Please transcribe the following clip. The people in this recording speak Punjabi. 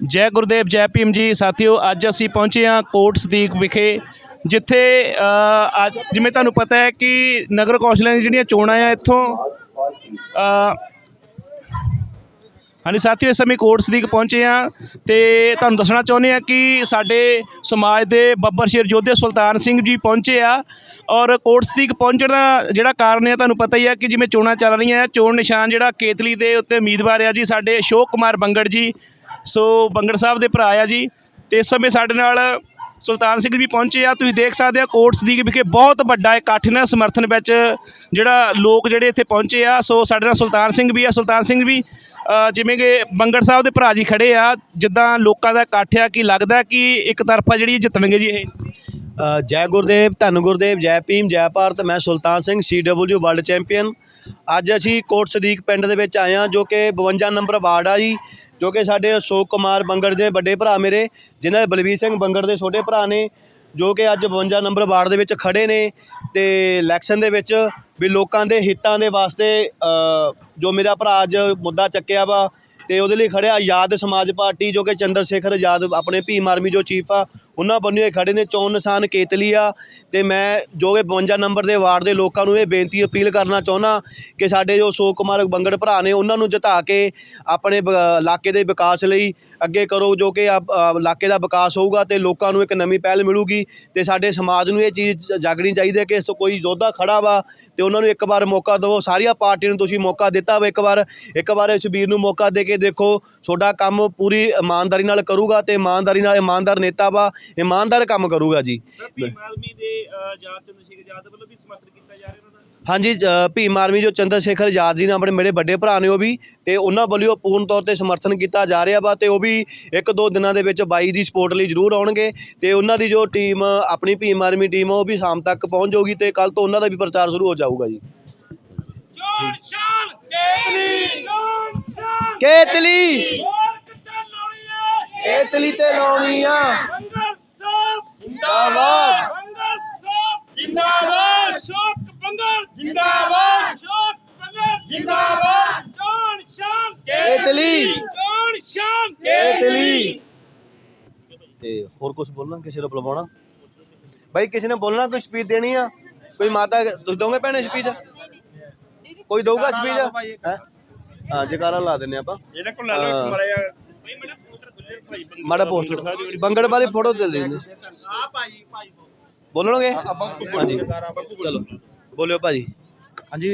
ਜੈ ਗੁਰਦੇਵ, ਜੈ ਭੀਮ ਜੀ। ਸਾਥੀਓ, ਅੱਜ ਅਸੀਂ ਪਹੁੰਚੇ ਹਾਂ ਕੋਟ ਸਦੀਕ ਵਿਖੇ, ਜਿੱਥੇ ਅੱਜ ਜਿਵੇਂ ਤੁਹਾਨੂੰ ਪਤਾ ਹੈ ਕਿ ਨਗਰ ਕੌਂਸਲਾਂ ਦੀਆਂ ਜਿਹੜੀਆਂ ਚੋਣਾਂ ਆ ਇੱਥੋਂ ਹਾਂਜੀ ਸਾਥੀਓ, ਇਸ ਸਮੇਂ ਕੋਟ ਸਦੀਕ ਪਹੁੰਚੇ ਆ ਤੇ ਤੁਹਾਨੂੰ ਦੱਸਣਾ ਚਾਹੁੰਦੇ ਆ ਕਿ ਸਾਡੇ ਸਮਾਜ ਦੇ ਬੱਬਰ ਸ਼ੇਰ ਯੋਧੇ ਸੁਲਤਾਨ ਸਿੰਘ ਜੀ ਪਹੁੰਚੇ ਆ ਔਰ ਕੋਟ ਸਦੀਕ ਪਹੁੰਚਣ ਦਾ ਜਿਹੜਾ ਕਾਰਨ ਹੈ, ਤੁਹਾਨੂੰ ਪਤਾ ਹੀ ਆ ਕਿ ਜਿਵੇਂ ਚੋਣਾਂ ਚੱਲ ਰਹੀਆਂ ਆ ਚੋਣ ਨਿਸ਼ਾਨ ਜਿਹੜਾ ਕੇਤਲੀ ਦੇ ਉੱਤੇ ਉਮੀਦਵਾਰ ਆ ਜੀ, ਸਾਡੇ ਅਸ਼ੋਕ ਕੁਮਾਰ ਬੰਗੜ ਜੀ। ਸੋ ਬੰਗੜ ਸਾਹਿਬ ਦੇ ਭਰਾ ਆ ਜੀ। ਤੇ ਇਸ ਸਮੇਂ ਸਾਡੇ ਨਾਲ ਸੁਲਤਾਨ ਸਿੰਘ ਵੀ ਪਹੁੰਚੇ ਆ। ਤੁਸੀਂ ਦੇਖ ਸਕਦੇ ਆ, ਕੋਟਸ ਸਦੀਕ ਵਿਖੇ ਬਹੁਤ ਵੱਡਾ ਇਕੱਠ ਨੇ ਸਮਰਥਨ ਵਿੱਚ ਜਿਹੜਾ ਲੋਕ ਜਿਹੜੇ ਇੱਥੇ ਪਹੁੰਚੇ ਆ। ਸੋ ਸਾਡੇ ਨਾਲ ਸੁਲਤਾਨ ਸਿੰਘ ਵੀ ਆ। ਸੁਲਤਾਨ ਸਿੰਘ ਵੀ ਜਿਵੇਂ ਕਿ ਬੰਗੜ ਸਾਹਿਬ ਦੇ ਭਰਾ ਜੀ ਖੜੇ ਆ। ਜਿੱਦਾਂ ਲੋਕਾਂ ਦਾ ਇਕੱਠ ਆ ਕਿ ਲੱਗਦਾ ਕਿ ਇੱਕ ਤਰਫਾ ਜਿਹੜੀ ਜਿੱਤਣਗੇ ਜੀ ਇਹ। ਜੈ ਗੁਰਦੇਵ, ਧੰਨ ਗੁਰਦੇਵ, ਜੈ ਭੀਮ, ਜੈ ਭਾਰਤ, ਮੈਂ Sultan Singh CW world champion. ਅੱਜ ਅਸੀਂ ਕੋਟ ਸਦੀਕ ਪਿੰਡ ਦੇ ਵਿੱਚ ਆਏ ਹਾਂ, ਜੋ ਕਿ 52 ਨੰਬਰ ਵਾਰਡ ਆ ਜੀ, ਜੋ ਕਿ ਸਾਡੇ ਅਸ਼ੋਕ ਕੁਮਾਰ ਬੰਗੜ ਦੇ ਵੱਡੇ ਭਰਾ ਮੇਰੇ, ਜਿਨ੍ਹਾਂ ਦੇ ਬਲਵੀਰ ਸਿੰਘ ਬੰਗੜ ਦੇ ਛੋਟੇ ਭਰਾ ਨੇ, ਜੋ ਕਿ ਅੱਜ 52 ਨੰਬਰ ਵਾਰਡ ਦੇ ਵਿੱਚ ਖੜੇ ਨੇ ਤੇ ਇਲੈਕਸ਼ਨ ਦੇ ਵਿੱਚ ਵੀ ਲੋਕਾਂ ਦੇ ਹਿੱਤਾਂ ਦੇ ਵਾਸਤੇ ਜੋ ਮੇਰਾ ਭਰਾ ਅੱਜ ਮੁੱਦਾ ਚੱਕਿਆ ਵਾ, ਤੇ ਉਹਦੇ ਲਈ ਖੜਿਆ ਆਜ਼ਾਦ ਸਮਾਜ ਪਾਰਟੀ, ਜੋ ਕਿ ਚੰਦਰ ਸ਼ੇਖਰ ਆਜ਼ਾਦ ਆਪਣੇ ਭੀਮ ਆਰਮੀ ਜੋ ਚੀਫ ਆ ਉਹਨਾਂ ਬੰਨੇ ਹੋਏ ਖੜੇ ਨੇ ਚੋਣ ਨਿਸ਼ਾਨ ਕੇਤਲੀ ਆ ਤੇ ਮੈਂ ਜੋ ਕਿ 52 ਨੰਬਰ ਦੇ ਵਾਰਡ ਦੇ ਲੋਕਾਂ ਨੂੰ ਇਹ ਬੇਨਤੀ ਅਪੀਲ ਕਰਨਾ ਚਾਹੁੰਦਾ ਕਿ ਸਾਡੇ ਜੋ ਅਸ਼ੋਕ ਕੁਮਾਰ ਬੰਗੜ ਭਰਾ ਨੇ ਉਹਨਾਂ ਨੂੰ ਜਿਤਾ ਕੇ ਆਪਣੇ ਬ- ਇਲਾਕੇ ਦੇ ਵਿਕਾਸ ਲਈ ਅੱਗੇ ਕਰੋ ਜੋ ਕਿ ਆਪ- ਅ, ਇਲਾਕੇ ਦਾ ਵਿਕਾਸ ਹੋਊਗਾ ਤੇ ਲੋਕਾਂ ਨੂੰ ਇੱਕ ਨਵੀਂ ਪਹਿਲ ਮਿਲੂਗੀ ਤੇ ਸਾਡੇ ਸਮਾਜ ਨੂੰ ਇਹ ਚੀਜ਼ ਜਾਗਣੀ ਚਾਹੀਦੀ ਹੈ ਕਿ ਸ- ਕੋਈ ਯੋਧਾ ਖੜਾ ਵਾ ਤੇ ਉਹਨਾਂ ਨੂੰ ਇੱਕ ਵਾਰ ਮੌਕਾ ਦਿਓ ਸਾਰੀਆਂ ਪਾਰਟੀਆਂ ਨੂੰ ਤੁਸੀਂ ਮੌਕਾ ਦਿੱਤਾ ਵਾ ਇੱਕ ਵਾਰ ਇੱਕ ਵਾਰ ਇਸ ਵੀਰ ਨੂੰ ਮੌਕਾ ਦੇ ਕੇ ਦੇਖੋ। ਤੁਹਾਡਾ ਕੰਮ ਪੂਰੀ ਇਮਾਨਦਾਰੀ ਨਾਲ ਕਰੂਗਾ ਤੇ ਇਮਾਨਦਾਰੀ ਨਾਲ ਇਮਾਨਦਾਰ ਨੇਤਾ ਵਾ ਇਮਾਨਦਾਰ ਕੰਮ ਕਰੂਗਾ ਜੀ। ਭੀਮ ਆਦਮੀ ਦੇ ਆਜ਼ਾਦ ਚੰਦਰ ਸ਼ੇਖਰ ਆਜ਼ਾਦ ਵੱਲੋਂ ਵੀ ਸਮਰਥਨ ਕੀਤਾ ਜਾ ਰਿਹਾ ਉਹਨਾਂ ਦਾ? ਹਾਂਜੀ ਅ, ਭੀਮ ਆਰਮੀ ਜੋ ਚੰਦਰ ਸ਼ੇਖਰ ਆਜ਼ਾਦ ਜੀ ਨੇ ਆਪਣੇ ਮੇਰੇ ਵੱਡੇ ਭਰਾ ਨੇ ਉਹ ਵੀ ਤੇ ਉਹਨਾਂ ਵੱਲੋਂ ਪੂਰਨ ਤੌਰ ਤੇ ਸਮਰਥਨ ਕੀਤਾ ਜਾ ਰਿਹਾ ਵਾ ਤੇ ਉਹ ਵੀ ਇੱਕ ਦੋ ਦਿਨਾਂ ਦੇ ਵਿੱਚ ਬਾਈ ਦੀ ਸਪੋਰਟ ਲਈ ਜ਼ਰੂਰ ਆਉਣਗੇ ਤੇ ਉਹਨਾਂ ਦੀ ਜੋ ਟੀਮ ਆਪਣੀ ਭੀਮ ਆਰਮੀ ਟੀਮ ਆ ਉਹ ਵੀ ਸ਼ਾਮ ਤੱਕ ਪਹੁੰਚ ਜਾਊਗੀ ਤੇ ਕੱਲ ਤੋਂ ਉਹਨਾਂ ਦਾ ਵੀ ਪ੍ਰਚਾਰ ਸ਼ੁਰੂ ਹੋ ਜਾਊਗਾ ਜੀ। ਸ਼ਾਨ ਕੇਤਲੀ! ਸ਼ਾਨ! ਕੇਤਲੀ! ਤੇ ਲਾਉਣੀ ਆ। ਜਿੰਦਾਬਾਦ। ਬੰਗਲ ਸਾਹਿਬ ਜਿੰਦਾਬਾਦ। ਅਸ਼ੋਕ ਬੰਗਲ। ਜਿੰਦਾਬਾਦ। ਅਸ਼ੋਕ ਬੰਗਲ। ਜਿੰਦਾਬਾਦ। ਜੋਨ ਸ਼ਾਨ ਕੇਤਲੀ। ਜੋਨ ਸ਼ਾਨ ਕੇਤਲੀ। ਤੇ ਹੋਰ ਕੁਝ ਬੋਲਣਾ? ਕਿਸੇ ਨੂੰ ਬੁਲਵਾਉਣਾ? ਬਾਈ ਕਿਸੇ ਨੇ ਬੋਲਣਾ? ਕੋਈ ਸਪੀਚ ਦੇਣੀ ਆ? ਕੋਈ ਮਾਤਾ ਤੁਸੀਂ ਦੋਗੇ ਭੈਣੇ ਸਪੀਚ ਕੋਈ ਦਊਗਾ ਸਪੀਚ ਹੈ? ਹਾਂ ਜਕਾਰਾ ਲਾ ਦਿੰਨੇ ਆਪਾਂ। ਇਹਦੇ ਕੋਲ ਲਾ ਲਓ ਇੱਕ ਮਾੜਾ ਬਈ ਮੇਰਾ ਪੋਸਟਰ ਖੁੱਲੇ ਭਾਈ ਮਾੜਾ ਪੋਸਟਰ ਬੰਗੜ ਵਾਲੀ ਫੋਟੋ ਦੇ ਦਿੰਦੇ ਆ ਭਾਈ ਭਾਈ ਬੋਲਣਗੇ? ਹਾਂਜੀ। ਚਲੋ। ਬੋਲਿਓ ਭਾਜੀ। ਹਾਂਜੀ।